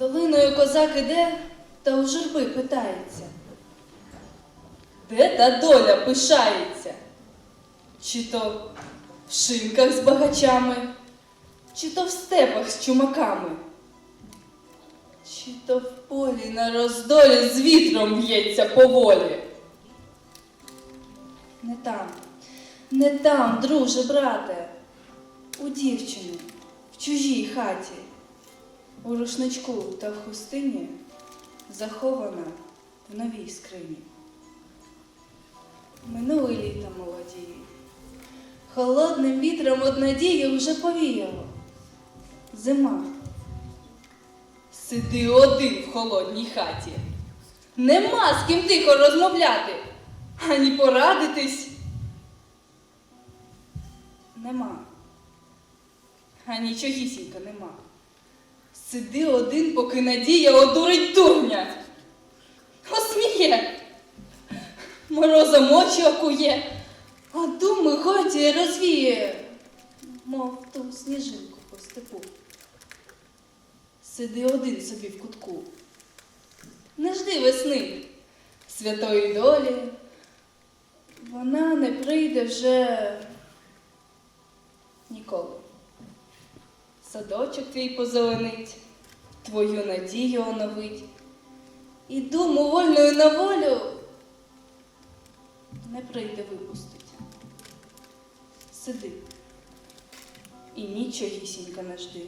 Долиною козак іде та у журби питається. Де та доля пишається? Чи то в шинках з багачами, чи то в степах з чумаками, чи то в полі на роздолі з вітром б'ється поволі. Не там, не там, друже, брате, у дівчини, в чужій хаті, у рушничку та в хустині захована в новій скрині. Минули літа молоді, холодним вітром од надії вже повіяло. Зима. Сиди один в холодній хаті. Нема з ким тихо розмовляти, ані порадитись. Нема. А нічогісінька нема. Сиди один, поки надія одурить дурня. Осміє, морозом очі окує, а думи годі розвіє, мов ту сніжинку по степу. Сиди один собі в кутку. Не жди весни, святої долі. Вона не прийде вже ніколи. Садочок твій позеленить, твою надію оновить, і думу вольною на волю не прийде випустить. Сиди і нічогісінька не жди.